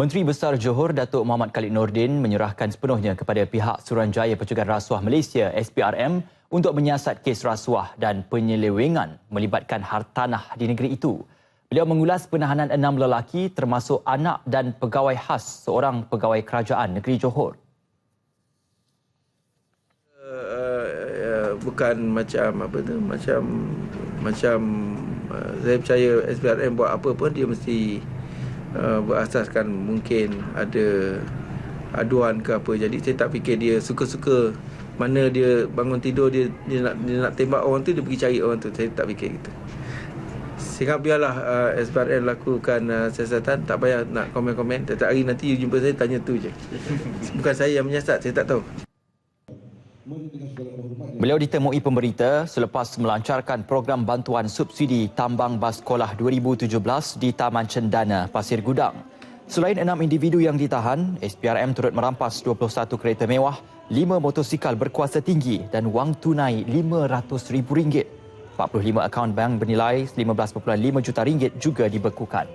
Menteri Besar Johor Datuk Muhammad Khalid Nordin menyerahkan sepenuhnya kepada pihak Suruhanjaya Pencegahan Rasuah Malaysia SPRM untuk menyiasat kes rasuah dan penyelewengan melibatkan hartanah di negeri itu. Beliau mengulas penahanan enam lelaki termasuk anak dan pegawai khas seorang pegawai kerajaan negeri Johor. Uh, uh, bukan macam apa tu macam macam uh, saya percaya SPRM buat apa pun dia mesti Uh, berasaskan mungkin ada aduan ke apa. Jadi saya tak fikir dia suka-suka mana dia bangun tidur dia dia nak dia nak tembak orang tu dia pergi cari orang tu. Saya tak fikir gitu. Sehingga biarlah uh, SPRM lakukan uh, siasatan. Tak payah nak komen-komen. Setiap hari nanti you jumpa saya tanya tu je. Bukan saya yang menyiasat saya tak tahu Beliau ditemui pemberita selepas melancarkan program bantuan subsidi tambang bas sekolah 2017 di Taman Cendana, Pasir Gudang. Selain enam individu yang ditahan, SPRM turut merampas 21 kereta mewah, 5 motosikal berkuasa tinggi dan wang tunai RM500,000. 45 akaun bank bernilai 15.5 juta ringgit juga dibekukan.